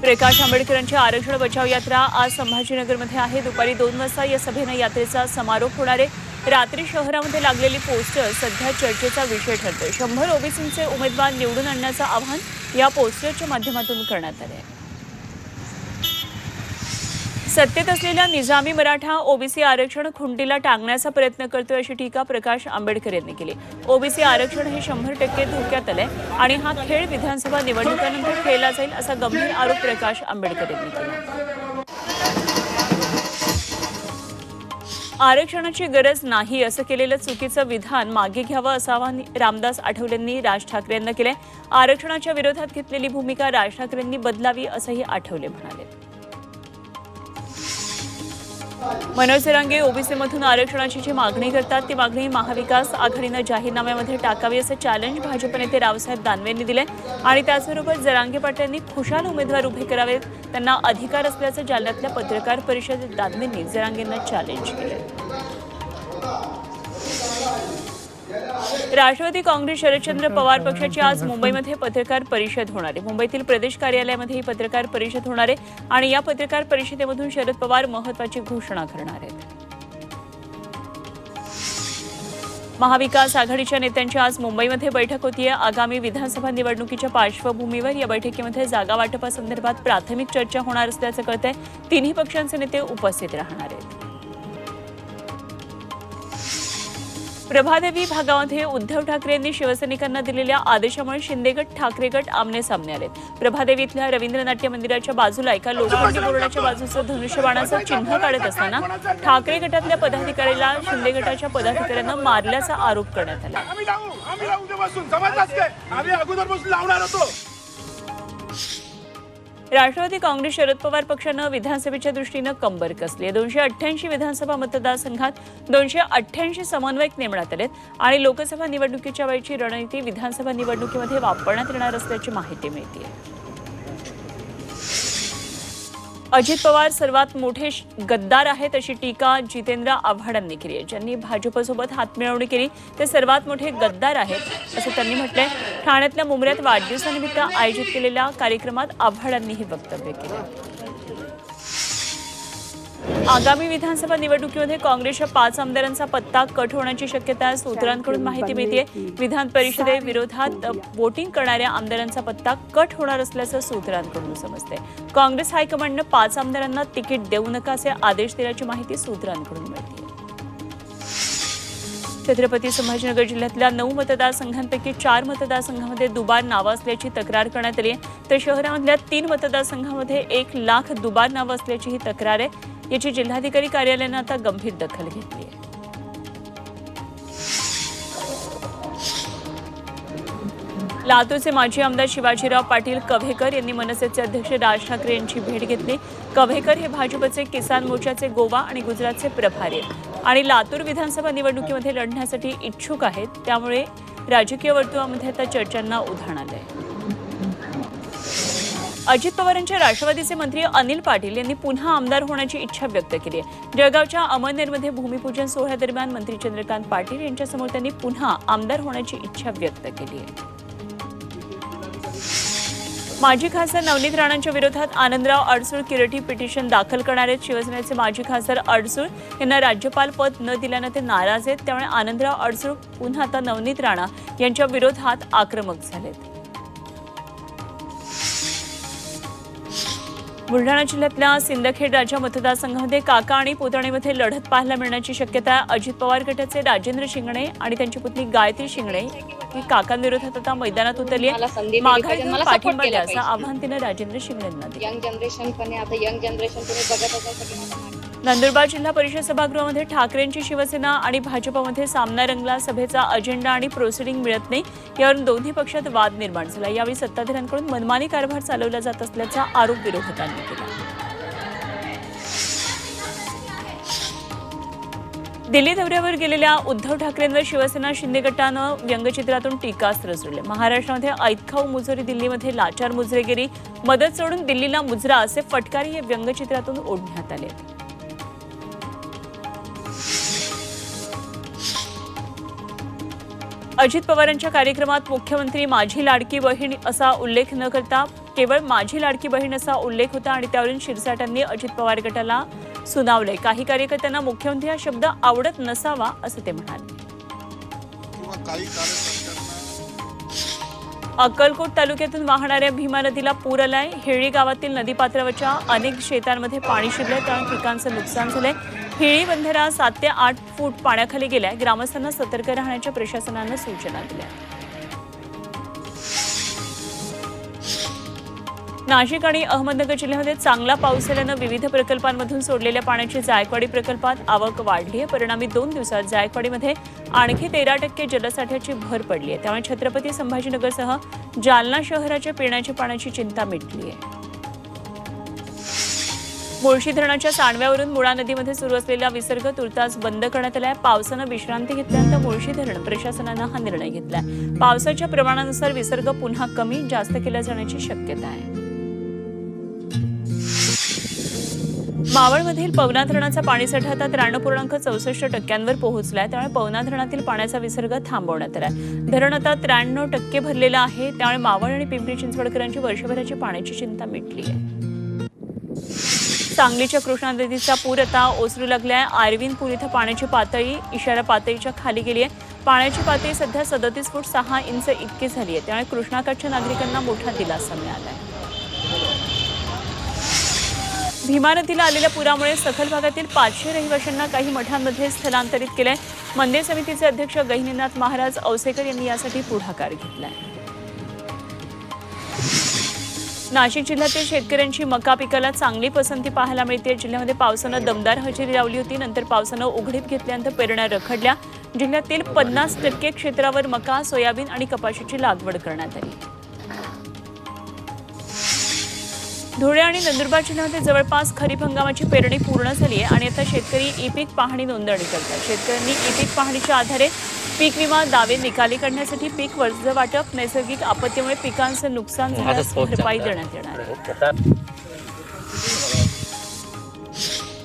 प्रकाश आंबेडकरांची आरक्षण बचाव यात्रा आज संभाजीनगरमध्ये आहे. दुपारी दोन वाजता या सभेनं यात्रेचा समारोप होणार आहे. रात्री शहरामध्ये लागलेली पोस्टर सध्या चर्चेचा विषय ठरतोय. शंभर ओबीसींचे उमेदवार निवडून आणण्याचं आवाहन या पोस्टरच्या माध्यमातून करण्यात आलं आहे सत्तेत असलेल्या निजामी मराठा ओबीसी आरक्षण खुंटीला टांगण्याचा प्रयत्न करतोय अशी टीका प्रकाश आंबेडकर यांनी केली. ओबीसी आरक्षण हे शंभर टक्के धोक्यात आलंय आणि हा खेळ विधानसभा निवडणुकानंतर खेळला जाईल असा गंभीर आरोप प्रकाश आंबेडकर यांनी केला. आरक्षणाची गरज नाही असं केलेलं चुकीचं विधान मागे घ्यावं असं आवाहन रामदास आठवलेंनी राज ठाकरे यांना केलंय. आरक्षणाच्या विरोधात घेतलेली भूमिका राज ठाकरेंनी बदलावी असंही आठवले म्हणाले. मनोज जरांगे ओबीसीमधून आरक्षणाची जी मागणी करतात ती मागणी महाविकास आघाडीनं जाहीरनाम्यामध्ये टाकावी असं चॅलेंज भाजप नेते रावसाहेब दानवेंनी दिले आणि त्याचबरोबर जरांगे पाटलांनी खुशाल उमेदवार उभे करावेत. त्यांना अधिकार असल्याचं जालन्यातल्या पत्रकार परिषदेत दानवेंनी जरांगेंना चॅलेंज केलं राष्ट्रवादी काँग्रेस शरदचंद्र पवार पक्षाची आज मुंबईमध्ये पत्रकार परिषद होणार आहे. मुंबईतील प्रदेश कार्यालयामध्ये ही पत्रकार परिषद होणार आहे आणि या पत्रकार परिषदेमधून शरद पवार महत्वाची घोषणा करणार आहेत. महाविकास आघाडीच्या नेत्यांची आज मुंबईमध्ये बैठक होतीये आगामी विधानसभा निवडणुकीच्या पार्श्वभूमीवर या बैठकीमध्ये जागा वाटपासंदर्भात प्राथमिक चर्चा होणार असल्याचं कळतंय. तिन्ही पक्षांचे नेते उपस्थित राहणार आहेत. प्रभादेवी भागामध्ये उद्धव ठाकरे यांनी शिवसैनिकांना दिलेल्या आदेशामुळे शिंदेगट ठाकरे गट आमने सामने आले प्रभादेवी इथल्या रवींद्र नाट्य मंदिराच्या बाजूला एका लोखंडी बोर्डाच्या बाजूचं धनुष्यबाणाचं चिन्ह काढत असताना ठाकरे गटातल्या पदाधिकाऱ्याला शिंदे गटाच्या पदाधिकाऱ्यानं मारल्याचा आरोप करण्यात आला. राष्ट्रवादी काँग्रेस शरद पवार पक्षानं विधानसभेच्या दृष्टीनं कंबर कसली आहे? दोनशे अठ्ठ्याऐंशी विधानसभा मतदारसंघात दोनशे अठ्ठ्याऐंशी समन्वयक नेमण्यात आलेत आणि लोकसभा निवडणुकीच्या वेळची रणनीती विधानसभा निवडणुकीमध्ये वापरण्यात येणार असल्याची माहिती मिळते अजित पवार सर्वात मोठे गद्दार आहेत अशी टीका जितेंद्र आव्हाडांनी केली आहे. ज्यांनी भाजपसोबत हातमिळवणी केली ते सर्वात मोठे गद्दार आहेत असं त्यांनी म्हटलंय. ठाण्यातल्या मुंबऱ्यात वाढदिवसानिमित्त आयोजित केलेल्या कार्यक्रमात आव्हाडांनी हे वक्तव्य केलं. आगामी विधानसभा निवडणुकीमध्ये काँग्रेसच्या पाच आमदारांचा पत्ता कट होण्याची शक्यता. सूत्रांकडून माहिती मिळते विधान परिषदे विरोधात वोटिंग करणाऱ्या आमदारांचा पत्ता कट होणार असल्याचं सूत्रांकडून समजते काँग्रेस हायकमांडनं पाच आमदारांना तिकीट देऊ नका असे आदेश दिल्याची माहिती सूत्रांकडून मिळते. छत्रपती संभाजीनगर जिल्ह्यातल्या नऊ मतदारसंघांपैकी चार मतदारसंघामध्ये दुबार नावं असल्याची तक्रार करण्यात आली आहे. तर शहरामधल्या तीन मतदारसंघामध्ये एक लाख दुबार नावं असल्याची ही तक्रार आहे. याची जिल्हाधिकारी कार्यालयानं आता गंभीर दखल घेतली आहे. लातूरचे माजी आमदार शिवाजीराव पाटील कव्हेकर यांनी मनसेचे अध्यक्ष राज ठाकरे यांची भेट घेतली. कव्हेकर हे भाजपचे किसान मोर्चाचे गोवा आणि गुजरातचे प्रभारी आहेत. आणि लातूर विधानसभा निवडणुकीमध्ये लढण्यासाठी इच्छुक आहेत. त्यामुळे राजकीय वर्तुळामध्ये आता चर्चांना उधाण आलंय. अजित पवारांच्या राष्ट्रवादीचे मंत्री अनिल पाटील यांनी पुन्हा आमदार होण्याची इच्छा व्यक्त केली आहे. जळगावच्या अमळनेरमध्ये भूमिपूजन सोहळ्यादरम्यान मंत्री चंद्रकांत पाटील यांच्यासमोर त्यांनी पुन्हा आमदार होण्याची इच्छा व्यक्त केली आहे. माजी खासदार नवनीत राणांच्या विरोधात आनंदराव अडसूळ किरटी पिटिशन दाखल करणारे शिवसेनेचे माजी खासदार अडसूळ यांना राज्यपाल पद न दिल्यानं ते नाराज आहेत. त्यामुळे आनंदराव अडसूळ पुन्हा आता नवनीत राणा यांच्या विरोधात आक्रमक झालेत. बुलढाणा जिल्ह्यातल्या सिंदखेड राजा मतदारसंघामध्ये काका आणि पुतणीमध्ये लढत पाहायला मिळण्याची शक्यता अजित पवार गटाचे राजेंद्र शिंगणे आणि त्यांची पुतणी गायत्री शिंगणे ही काकांविरोधात आता मैदानात उतरली पाठिंबा द्या असं. आव्हान तिनं राजेंद्र शिंगणेंना दिलं. यंग जनरेशन पण आता यंग जनरेशन तुम्ही बघत असाल नंदुरबार जिल्हा परिषद सभागृहामध्ये ठाकरेंची शिवसेना आणि भाजपमध्ये सामना रंगला सभेचा अजेंडा आणि प्रोसिडिंग मिळत नाही. यावरून दोन्ही पक्षात वाद निर्माण झाला. यावेळी सत्ताधाऱ्यांकडून मनमानी कारभार चालवला जात असल्याचा आरोप विरोधकांनी केला. दिल्ली दौऱ्यावर गेलेल्या उद्धव ठाकरेंवर शिवसेना शिंदे गटानं व्यंगचित्रातून टीकास्त्र सोडले महाराष्ट्रामध्ये ऐतखाऊ मुजोरी दिल्लीमध्ये लाचार मुजरेगिरी मदत सोडून दिल्लीला मुजरा असे फटकारी हे व्यंगचित्रातून ओढण्यात आले. अजित पवारांच्या कार्यक्रमात मुख्यमंत्री माझी लाडकी बहीण असा उल्लेख न करता केवळ माझी लाडकी बहीण असा उल्लेख होता आणि त्यावरून शिरसाटांनी अजित पवार गटाला सुनावले. काही कार्यकर्त्यांना मुख्यमंत्री हा शब्द आवडत नसावा असं ते म्हणाले. अक्कलकोट तालुक्यातून वाहणाऱ्या भीमा नदीला पूर आलाय. हेळी गावातील नदीपात्रावरच्या अनेक शेतांमध्ये पाणी शिरलंय. त्यामुळे पिकांचं नुकसान झालंय. हेळी बंधारा सात ते आठ फूट पाण्याखाली गेलाय. ग्रामस्थांना सतर्क राहण्याच्या प्रशासनानं सूचना दिल्या. नाशिक आणि अहमदनगर जिल्ह्यामध्ये चांगला पाऊस झाल्यानं विविध प्रकल्पांमधून सोडलेल्या पाण्याची जायकवाडी प्रकल्पात आवक वाढली आहे. परिणामी दोन दिवसात जायकवाडीमध्ये आणखी तेरा टक्के जलसाठ्याची भर पडली आहे. त्यामुळे छत्रपती संभाजीनगरसह जालना शहराच्या पिण्याच्या पाण्याची चिंता मिटली आहे. मुळशी धरणाच्या सांडव्यावरून मुळा नदीमध्ये सुरू असलेला विसर्ग तुर्तास बंद करण्यात आला आहे पावसानं विश्रांती घेतल्यानंतर मुळशी धरण प्रशासनानं हा निर्णय घेतलाय. पावसाच्या प्रमाणानुसार विसर्ग पुन्हा कमी जास्त केला जाण्याची शक्यता आहे. मावळमधील पवना धरणाचा पाणीसाठा आता त्र्याण्णव पूर्णांक चौसष्ट टक्क्यांवर पोहोचलाय. त्यामुळे पवना धरणातील पाण्याचा विसर्ग थांबवण्यात आलाय. धरण आता त्र्याण्णव टक्के भरलेलं आहे. त्यामुळे मावळ आणि पिंपरी चिंचवडकरांची वर्षभराची पाण्याची चिंता मिटली आहे. सांगलीच्या कृष्णा नदीचा पूर आता ओसरू लागलाय. आर्विन पूल इथं पाण्याची पातळी इशारा पातळीच्या खाली गेली आहे. पाण्याची पातळी सध्या सदतीस फूट सहा इंच इतकी झाली आहे. त्यामुळे कृष्णाकाठच्या नागरिकांना मोठा दिलासा मिळाला आहे भीमा नदीला आलेल्या पुरामुळे सखल भागातील पाचशे रहिवाशांना काही मठांमध्ये स्थलांतरित केलंय. मंदिर समितीचे अध्यक्ष गहिनीनाथ महाराज औसेकर यांनी यासाठी पुढाकार घेतलाय. नाशिक जिल्ह्यातील शेतकऱ्यांची मका पिकाला चांगली पसंती पाहायला मिळते जिल्ह्यामध्ये पावसानं दमदार हजेरी लावली होती. नंतर पावसानं उघडीत घेतल्यानंतर पेरण्या रखडल्या. जिल्ह्यातील पन्नास टक्के क्षेत्रावर मका सोयाबीन आणि कपाशीची लागवड करण्यात आली. धुळे आणि नंदुरबार जिल्ह्यामध्ये जवळपास खरीप हंगामाची पेरणी पूर्ण झाली आहे आणि आता शेतकरी ई पीक पाहणी नोंदणी करतात. शेतकऱ्यांनी ई पीक पाहणीच्या आधारे पीक विमा दावे निकाली काढण्यासाठी पीक कर्ज वाटप नैसर्गिक आपत्तीमुळे पिकांचं नुकसान झाल्यास भरपाई देण्यात येणार आहे.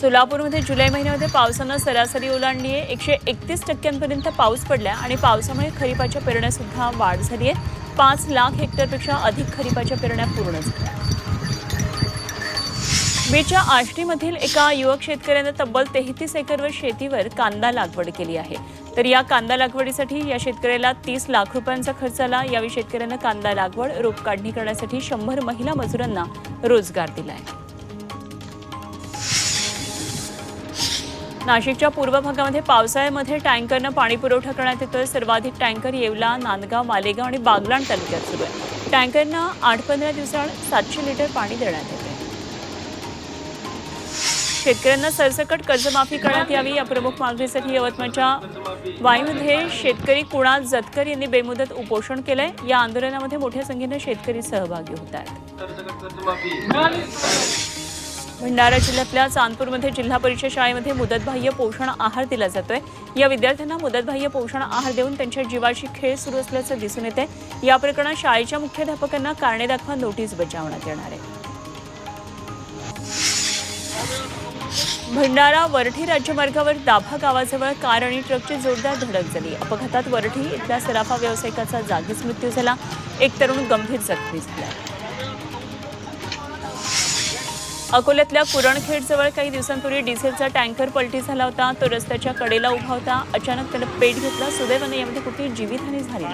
सोलापूरमध्ये जुलै महिन्यामध्ये पावसानं सरासरी ओलांडली आहे. एकशे एकतीस टक्क्यांपर्यंत पाऊस पडला आणि पावसामुळे खरीपाच्या पेरण्या सुद्धा वाढ झाली आहे. पाच लाख हेक्टरपेक्षा अधिक खरीपाच्या पेरण्या पूर्ण झाल्या. बीडच्या आष्टीमधील एका युवक शेतकऱ्यानं तब्बल तेहतीस एकरवर शेतीवर कांदा लागवड केली आहे. तर या कांदा लागवडीसाठी या शेतकऱ्याला तीस लाख रुपयांचा खर्च आला. यावेळी शेतकऱ्यानं कांदा लागवड रोप काढणी करण्यासाठी शंभर महिला मजुरांना रोजगार दिलाय. नाशिकच्या पूर्व भागामध्ये पावसाळ्यामध्ये टँकरनं पाणी पुरवठा करण्यात येतोय. सर्वाधिक टँकर येवला नांदगाव मालेगाव आणि बागलाण तालुक्यात सुरू आहे. टँकरनं आठ पंधरा दिवसांत सातशे लिटर पाणी देण्यात येतं शेतकऱ्यांना सरसकट कर्जमाफी करण्यात यावी या प्रमुख मागणीसाठी यवतमाळच्या वाईमध्ये शेतकरी कुणाल जतकर यांनी बेमुदत उपोषण केलंय. या आंदोलनामध्ये मोठ्या संख्येनं शेतकरी सहभागी होत आहेत. भंडारा जिल्ह्यातल्या चांदपूरमध्ये जिल्हा परिषद शाळेमध्ये मुदतबाह्य पोषण आहार दिला जातोय. या विद्यार्थ्यांना मुदतबाह्य पोषण आहार देऊन त्यांच्या जीवाशी खेळ सुरू असल्याचं दिसून येते या प्रकरणात शाळेच्या मुख्याध्यापकांना कारणे दाखवा नोटीस बजावण्यात येणार आहे. भंडारा वरठी राज्यमार्गावर दाभा गावाजवळ कार आणि ट्रकची जोरदार धडक झाली. अपघातात वरठी इथल्या सराफा व्यावसायिकाचा जागीच मृत्यू झाला. एक तरुण गंभीर जखमी झाला. अकोल्यातल्या पुरणखेडजवळ काही दिवसांपूर्वी डिझेलचा टँकर पलटी झाला होता. तो रस्त्याच्या कडेला उभा होता. अचानक त्यानं पेट घेतला. सुदैवाने यामध्ये कुठलीही जीवितहानी झाली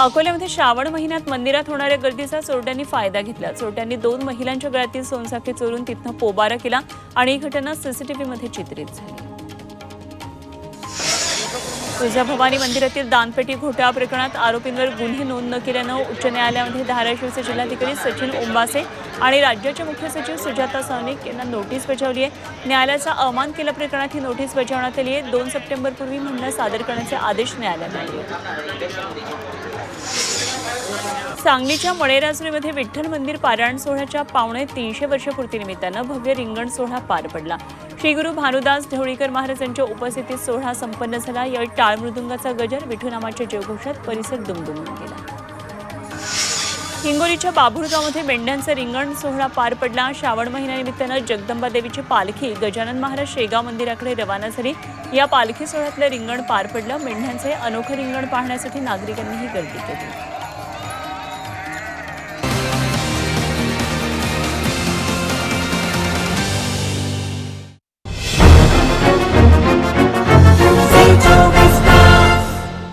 अकोल्यामध्ये श्रावण महिन्यात मंदिरात होणाऱ्या गर्दीचा चोरट्यांनी फायदा घेतला. चोरट्यांनी दोन महिलांच्या गळ्यातील सोनसाखी चोरून तिथनं पोबारा केला आणि ही घटना सीसीटीव्हीमध्ये चित्रित झाली. तुळजाभवानी मंदिरातील दानपेटी घोटाळा प्रकरणात आरोपींवर गुन्हे नोंद न केल्यानं उच्च न्यायालयामध्ये धाराशिवचे जिल्हाधिकारी सचिन ओंबासे आणि राज्याचे मुख्य सचिव सुजाता सौनिक यांना नोटीस बजावली आहे. न्यायालयाचा अवमान केल्या प्रकरणात ही नोटीस बजावण्यात आली आहे. दोन सप्टेंबरपूर्वी म्हणणं सादर करण्याचे आदेश न्यायालयानं दिले सांगलीच्या मणेराजुरीमध्ये विठ्ठल मंदिर पारायण सोहळ्याच्या पावणे तीनशे वर्षपूर्तीनिमित्तानं भव्य रिंगण सोहळा पार पडला. श्रीगुरु भानुदास ढवळीकर महाराजांच्या उपस्थितीत सोहळा संपन्न झाला. यावेळी टाळ मृदुंगाचा गजर विठुनामाच्या जयघोषात परिसर दुमदुमून गेला. हिंगोलीच्या बाभुळगावमध्ये मेंढ्यांचा रिंगण सोहळा पार पडला. श्रावण महिन्यानिमित्तानं जगदंबा देवीची पालखी गजानन महाराज शेगाव मंदिराकडे रवाना झाली. या पालखी सोहळ्यातलं रिंगण पार पडलं. मेंढ्यांचे अनोखं रिंगण पाहण्यासाठी नागरिकांनीही गर्दी केली.